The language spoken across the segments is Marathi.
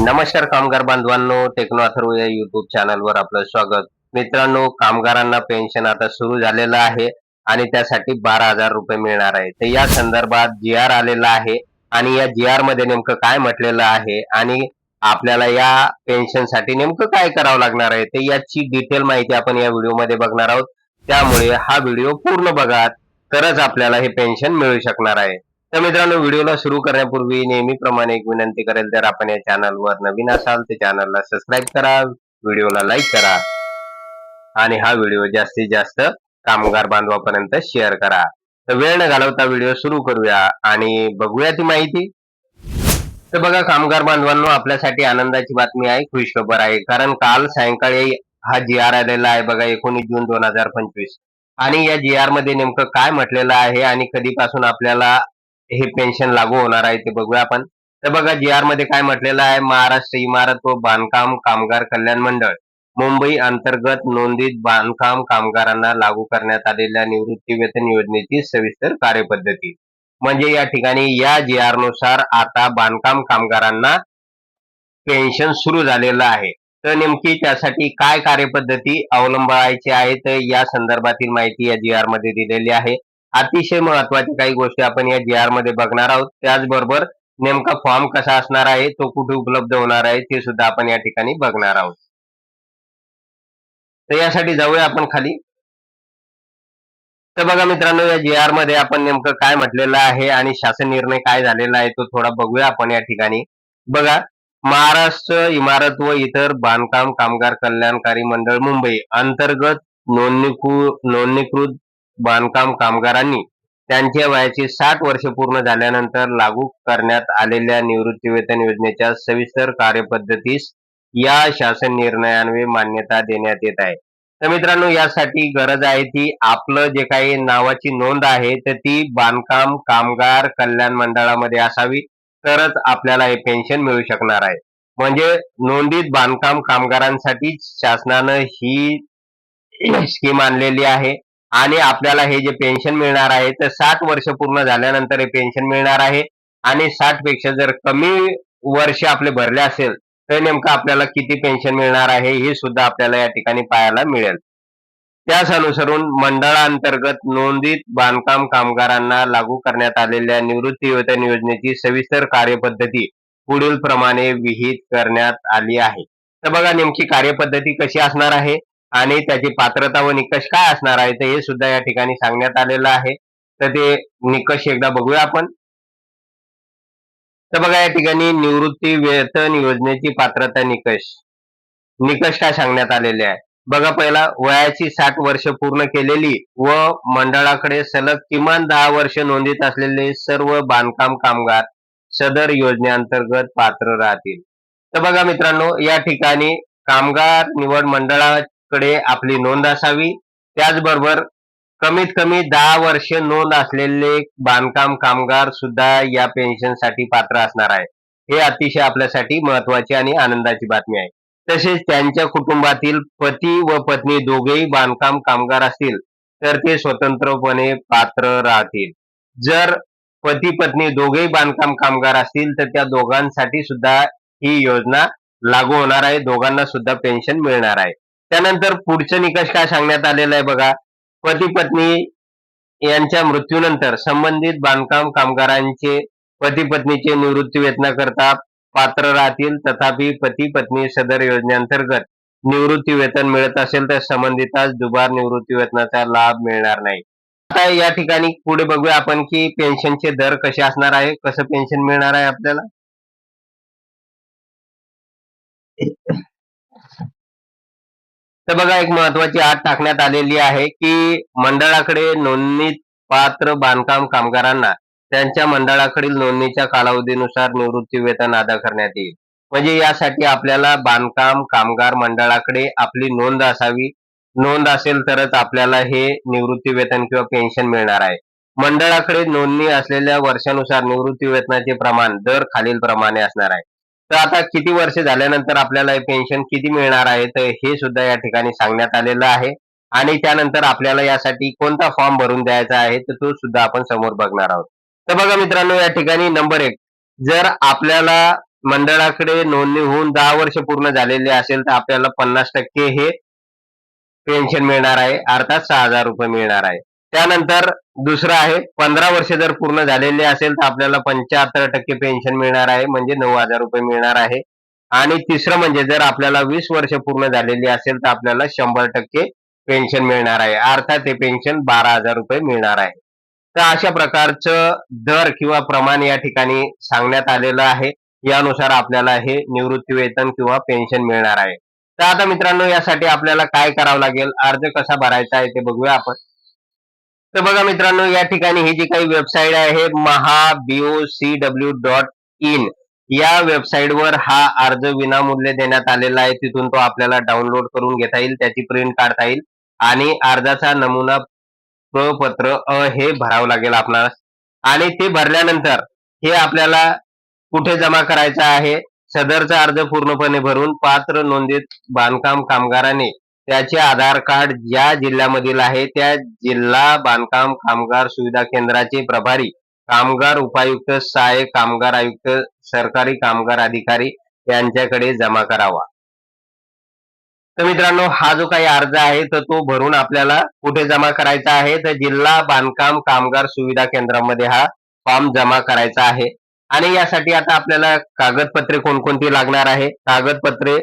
नमस्कार कामगार बांधवांनो टेक्नो अथर्व या युट्यूब चॅनलवर आपलं स्वागत. मित्रांनो कामगारांना पेन्शन आता सुरू झालेलं आहे आणि त्यासाठी बारा हजार रुपये मिळणार आहे. तर या संदर्भात जी आर आलेला आहे आणि या जी आरमध्ये नेमकं काय म्हटलेलं आहे आणि आपल्याला या पेन्शनसाठी नेमकं काय करावं लागणार आहे तर याची डिटेल माहिती आपण या व्हिडिओमध्ये बघणार आहोत. त्यामुळे हा व्हिडिओ पूर्ण बघा तरच आपल्याला हे पेन्शन मिळू शकणार आहे. तर मित्रांनो व्हिडिओला सुरू करण्यापूर्वी नेहमीप्रमाणे एक विनंती करेल जर आपण या चॅनलवर नवीन असाल तर चॅनलला सबस्क्राईब करा व्हिडिओला लाईक करा आणि हा व्हिडिओ जास्तीत जास्त कामगार बांधवापर्यंत शेअर करा. तर वेळ न घालवता व्हिडिओ सुरू करूया आणि बघूया ती माहिती. तर बघा कामगार बांधवांनो आपल्यासाठी आनंदाची बातमी आहे खुशखबर आहे. कारण काल सायंकाळी हा जी आर आलेला आहे बघा एकोणीस जून दोन हजार पंचवीस. आणि या जी आरमध्ये नेमकं काय म्हटलेलं आहे आणि कधीपासून आपल्याला हे पेन्शन लागू होणार आहे ते बघूया आपण. तर बघा जी आरमध्ये काय म्हटलेलं आहे? महाराष्ट्र इमारत व बांधकाम कामगार कल्याण मंडळ. मुंबई अंतर्गत नोंदीत बांधकाम कामगारांना लागू करण्यात आलेल्या निवृत्ती वेतन योजनेची सविस्तर कार्यपद्धती. म्हणजे या ठिकाणी या जी आरनुसार आता बांधकाम कामगारांना पेन्शन सुरू झालेलं आहे. तर नेमकी त्यासाठी काय कार्यपद्धती अवलंबायची आहे? तर या संदर्भातील माहिती या जी आरमध्ये दिलेली आहे. अतिशय महत्त्वाच्या काही गोष्टी आपण या जी आरमध्ये बघणार आहोत. त्याचबरोबर नेमका फॉर्म कसा असणार आहे तो कुठे उपलब्ध होणार आहे ते सुद्धा आपण या ठिकाणी बघणार आहोत. तर यासाठी जाऊया आपण खाली. तर बघा मित्रांनो या जी आरमध्ये आपण नेमकं काय म्हटलेलं आहे आणि शासन निर्णय काय झालेला आहे तो थोडा बघूया आपण या ठिकाणी. बघा महाराष्ट्र इमारत व इतर बांधकाम कामगार कल्याणकारी मंडळ मुंबई अंतर्गत नोंदणीकृत नोंदणीकृत बांधकाम कामगारांनी त्यांच्या वयाची साठ वर्ष पूर्ण झाल्यानंतर लागू करण्यात आलेल्या निवृत्ती वेतन योजनेच्या सविस्तर कार्यपद्धतीस या शासन निर्णयान्वये मान्यता देण्यात येत आहे. तर मित्रांनो यासाठी गरज आहे ती आपलं जे काही नावाची नोंद आहे तर ती बांधकाम कामगार कल्याण मंडळामध्ये असावी तरच आपल्याला हे पेन्शन मिळू शकणार आहे. म्हणजे नोंदीत बांधकाम कामगारांसाठी शासनानं ही स्कीम आणलेली आहे. आणि आपल्याला हे जे पेन्शन मिळणार आहे तर साठ वर्ष पूर्ण झाल्यानंतर हे पेन्शन मिळणार आहे. आणि साठपेक्षा जर कमी वर्ष आपले भरले असेल तर नेमकं आपल्याला किती पेन्शन मिळणार आहे हे सुद्धा आपल्याला या ठिकाणी पाहायला मिळेल. त्याच अनुसरून मंडळांतर्गत नोंदीत बांधकाम कामगारांना लागू करण्यात आलेल्या निवृत्ती वेतन योजनेची सविस्तर कार्यपद्धती पुढील प्रमाणे विहित करण्यात आली आहे. तर बघा नेमकी कार्यपद्धती कशी असणार आहे? आणि त्याची पात्रता व निकष काय असणार आहे तर हे सुद्धा या ठिकाणी सांगण्यात आलेलं आहे. तर ते निकष एकदा बघूया आपण. तर बघा या ठिकाणी निवृत्ती वेतन योजनेची पात्रता निकष. निकष काय सांगण्यात आलेले आहे? बघा पहिला वयाची साठ वर्ष पूर्ण केलेली व मंडळाकडे सलग किमान दहा वर्ष नोंदीत असलेले सर्व बांधकाम कामगार सदर योजनेअंतर्गत पात्र राहतील. तर बघा मित्रांनो या ठिकाणी कामगार निवड मंडळा कडे आपली नोंद असावी. त्याचबरोबर कमीत कमी दहा वर्ष नोंद असलेले बांधकाम कामगार सुद्धा या पेन्शनसाठी पात्र असणार आहे हे अतिशय आपल्यासाठी महत्वाची आणि आनंदाची बातमी आहे. तसेच त्यांच्या कुटुंबातील पती व पत्नी दोघेही बांधकाम कामगार असतील तर ते स्वतंत्रपणे पात्र राहतील. जर पती पत्नी दोघेही बांधकाम कामगार असतील तर त्या दोघांसाठी सुद्धा ही योजना लागू होणार आहे. दोघांना सुद्धा पेन्शन मिळणार आहे. त्यानंतर पुढचं निकष काय सांगण्यात आलेलं आहे बघा. पती पत्नी यांच्या मृत्यूनंतर संबंधित बांधकाम कामगारांचे पती पत्नीचे निवृत्ती वेतनाकरता पात्र राहतील. तथापि पती पत्नी सदर योजनेअंतर्गत निवृत्ती वेतन मिळत असेल तर संबंधितास दुबार निवृत्ती वेतनाचा लाभ मिळणार नाही. आता या ठिकाणी पुढे बघूया आपण की पेन्शनचे दर कसे असणार आहे कसं पेन्शन मिळणार आहे आपल्याला? तर बघा एक महत्वाची आठ टाकण्यात आलेली आहे की मंडळाकडे नोंदणीत पात्र बांधकाम कामगारांना त्यांच्या मंडळाकडील नोंदणीच्या कालावधीनुसार निवृत्ती वेतन अदा करण्यात येईल. म्हणजे यासाठी आपल्याला बांधकाम कामगार मंडळाकडे आपली नोंद असावी. नोंद असेल तरच आपल्याला हे निवृत्ती वेतन किंवा पेन्शन मिळणार आहे. मंडळाकडे नोंदणी असलेल्या वर्षानुसार निवृत्ती वेतनाचे प्रमाण दर खालील प्रमाणे असणार आहे. तर आता किती वर्ष झाल्यानंतर आपल्याला पेन्शन किती मिळणार आहे? तर हे सुद्धा या ठिकाणी सांगण्यात आलेलं आहे. आणि त्यानंतर आपल्याला यासाठी कोणता फॉर्म भरून द्यायचा आहे? तर तो सुद्धा आपण समोर बघणार आहोत. तर बघा मित्रांनो या ठिकाणी नंबर एक. जर आपल्याला मंडळाकडे नोंदणी होऊन दहा वर्ष पूर्ण झालेली असेल तर आपल्याला पन्नास टक्के हे पेन्शन मिळणार आहे. अर्थात सहा हजार रुपये मिळणार आहे. त्यानंतर दुसरं आहे पंधरा वर्ष जर पूर्ण झालेले असेल तर आपल्याला पंच्याहत्तर टक्के पेन्शन मिळणार आहे म्हणजे नऊ हजार रुपये मिळणार आहे. आणि तिसरं म्हणजे जर आपल्याला वीस वर्ष पूर्ण झालेली असेल तर आपल्याला शंभर टक्के पेन्शन मिळणार आहे. अर्थात हे पेन्शन बारा हजार रुपये मिळणार आहे. तर अशा प्रकारचं दर किंवा प्रमाण या ठिकाणी सांगण्यात आलेलं आहे. यानुसार आपल्याला हे निवृत्ती वेतन किंवा पेन्शन मिळणार आहे. तर आता मित्रांनो यासाठी आपल्याला काय करावं लागेल? अर्ज कसा भरायचा आहे ते बघूया आपण. तर बघा मित्रांनो या ठिकाणी ही जी काही वेबसाईट आहे Maha C W dot in या वेबसाईटवर हा अर्ज विनामूल्य देण्यात आलेला आहे. तिथून तो आपल्याला डाउनलोड करून घेता येईल त्याची प्रिंट काढता येईल. आणि अर्जाचा नमुना प्रपत्र अ हे भरावं लागेल आपणास. आणि ते भरल्यानंतर हे आपल्याला कुठे जमा करायचं आहे? सदरचा अर्ज पूर्णपणे भरून पात्र नोंदीत बांधकाम कामगाराने त्याचे आधार कार्ड ज्या जिल्ह्यामधील आहे त्या जिल्हा बांधकाम कामगार सुविधा केंद्राचे प्रभारी कामगार उपायुक्त सहाय्यक कामगार आयुक्त सरकारी कामगार अधिकारी यांच्याकडे जमा करावा. तर मित्रांनो हा जो काही अर्ज आहे तर तो भरून आपल्याला कुठे जमा करायचा आहे? तर जिल्हा बांधकाम कामगार सुविधा केंद्रामध्ये हा फॉर्म जमा करायचा आहे. आणि यासाठी आता आपल्याला कागदपत्रे कोणकोणती लागणार आहे? कागदपत्रे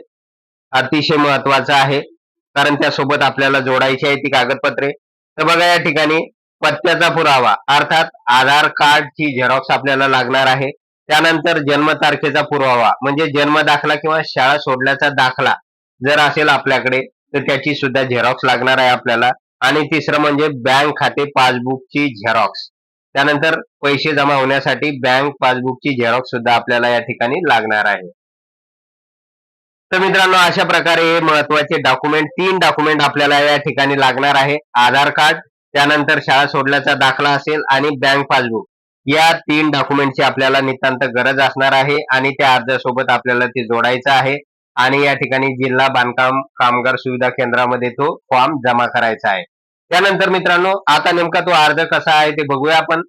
अतिशय महत्वाचं आहे. कारण त्यासोबत आपल्याला जोडायची आहे ती कागदपत्रे. तर बघा या ठिकाणी पत्त्याचा पुरावा. अर्थात आधार कार्डची झेरॉक्स आपल्याला लागणार आहे. त्यानंतर जन्मतारखेचा पुरावा. म्हणजे जन्म दाखला किंवा शाळा सोडल्याचा दाखला जर असेल आपल्याकडे तर त्याची सुद्धा झेरॉक्स लागणार आहे आपल्याला. आणि तिसरं म्हणजे बँक खाते पासबुकची झेरॉक्स त्यानंतर पैसे जमा होण्यासाठी बँक पासबुकची झेरॉक्स सुद्धा आपल्याला या ठिकाणी लागणार आहे. तर मित्रांनो अशा प्रकारे महत्त्वाचे डॉक्युमेंट तीन डॉक्युमेंट आपल्याला या ठिकाणी लागणार आहे. आधार कार्ड त्यानंतर शाळा सोडल्याचा दाखला असेल आणि बँक पासबुक या तीन डॉक्युमेंटची आपल्याला नितांत गरज असणार आहे आणि त्या अर्जासोबत आपल्याला ते जोडायचं आहे. आणि या ठिकाणी जिल्हा बांधकाम कामगार सुविधा केंद्रामध्ये तो फॉर्म जमा करायचा आहे. त्यानंतर मित्रांनो आता नेमका तो अर्ज कसा आहे ते बघूया आपण.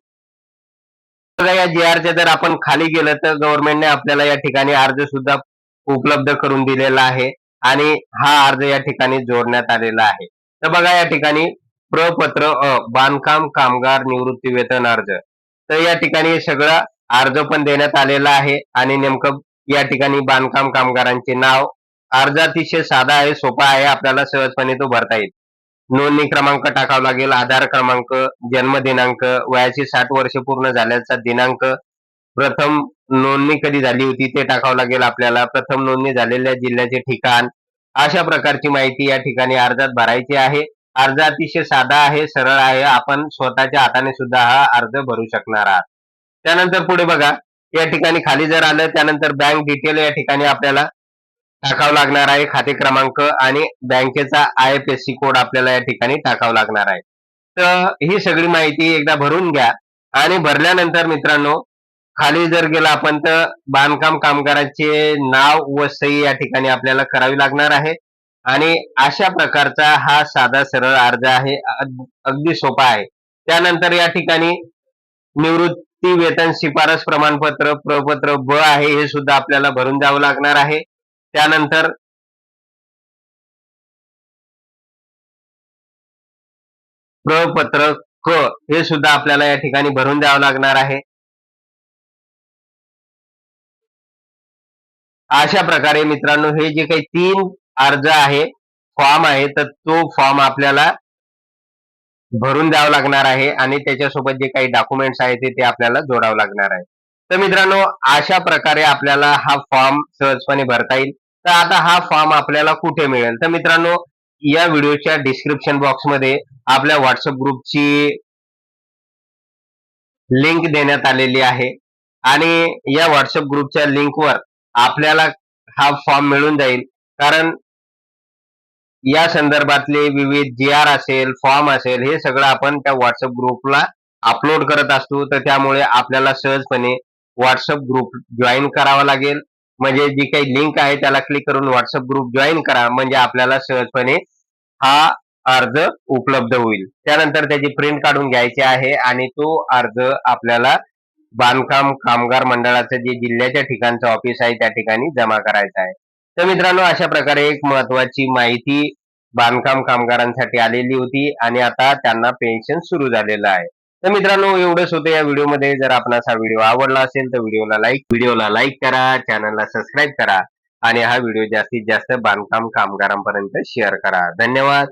बघा या जी आरच्या जर आपण खाली गेलं तर गव्हर्नमेंटने आपल्याला या ठिकाणी अर्ज सुद्धा उपलब्ध करून दिलेला आहे आणि हा अर्ज या ठिकाणी जोडण्यात आलेला आहे. तर बघा या ठिकाणी प्रपत्र अ बांधकाम कामगार निवृत्ती वेतन अर्ज. तर या ठिकाणी सगळं अर्ज पण देण्यात आलेला आहे आणि नेमकं या ठिकाणी बांधकाम कामगारांचे नाव अर्ज अतिशय साधा आहे सोपा आहे आपल्याला सहजपणे तो भरता येईल. नोंदणी क्रमांक टाकावा लागेल आधार क्रमांक जन्म दिनांक वयाची साठ वर्ष पूर्ण झाल्याचा दिनांक प्रथम नोंदणी कधी झाली होती ते टाकावं लागेल आपल्याला. प्रथम नोंदणी झालेल्या जिल्ह्याचे ठिकाण. अशा प्रकारची माहिती या ठिकाणी अर्जात भरायची आहे. अर्ज अतिशय साधा आहे सरळ आहे. आपण स्वतःच्या हाताने सुद्धा हा अर्ज भरू शकणार आहात. त्यानंतर पुढे बघा. या ठिकाणी खाली जर आलं त्यानंतर बँक डिटेल या ठिकाणी आपल्याला टाकावं लागणार आहे. खाते क्रमांक आणि बँकेचा I F S C code आपल्याला या ठिकाणी टाकावं लागणार आहे. तर ही सगळी माहिती एकदा भरून घ्या. आणि भरल्यानंतर मित्रांनो खाली जर गेला आपण तर बांधकाम कामगाराचे नाव व सही या ठिकाणी आपल्याला करावी लागणार आहे. आणि अशा प्रकारचा हा साधा सरळ अर्ज आहे. अगदी सोपा आहे. त्यानंतर या ठिकाणी निवृत्ती वेतन शिफारस प्रमाणपत्र प्रपत्र ब आहे हे सुद्धा आपल्याला भरून द्यावं लागणार आहे. त्यानंतर प्रपत्र क हे सुद्धा आपल्याला या ठिकाणी भरून द्यावं लागणार आहे. अशा प्रकारे मित्रांनो हे जे काही तीन अर्ज आहे फॉर्म आहे तर तो फॉर्म आपल्याला भरून द्यावं लागणार आहे आणि त्याच्यासोबत जे काही डॉक्युमेंट्स आहेत ते आपल्याला जोडावं लागणार आहे. तर मित्रांनो अशा प्रकारे आपल्याला हा फॉर्म सहजपणे भरता येईल. तर आता हा फॉर्म आपल्याला कुठे मिळेल? तर मित्रांनो या व्हिडिओच्या डिस्क्रिप्शन बॉक्समध्ये आपल्या व्हॉट्सअप ग्रुपची लिंक देण्यात आलेली आहे. आणि या व्हॉट्सअप ग्रुपच्या लिंकवर आपल्याला हा फॉर्म मिळून जाईल. कारण या संदर्भातले विविध जी आर असेल फॉर्म असेल हे सगळं आपण त्या व्हॉट्सअप ग्रुपला अपलोड करत असतो. तर त्यामुळे आपल्याला सहजपणे व्हॉट्सअप ग्रुप जॉईन करावा लागेल. म्हणजे जी काही लिंक आहे त्याला क्लिक करून व्हॉट्सअप ग्रुप जॉईन करा. म्हणजे आपल्याला सहजपणे हा अर्ज उपलब्ध होईल. त्यानंतर त्याची प्रिंट काढून घ्यायची आहे आणि तो अर्ज आपल्याला बांधकाम कामगार मंडळाचं जे जिल्ह्याच्या ठिकाणचं ऑफिस आहे त्या ठिकाणी जमा करायचं आहे. तर मित्रांनो अशा प्रकारे एक महत्वाची माहिती बांधकाम कामगारांसाठी आलेली होती आणि आता त्यांना पेन्शन सुरू झालेलं आहे. तर मित्रांनो एवढंच होतं या व्हिडिओमध्ये. जर आपणास हा व्हिडिओ आवडला असेल तर व्हिडिओला लाईक व्हिडिओला लाईक करा चॅनलला सबस्क्राईब करा आणि हा व्हिडिओ जास्तीत जास्त बांधकाम कामगारांपर्यंत शेअर करा. धन्यवाद.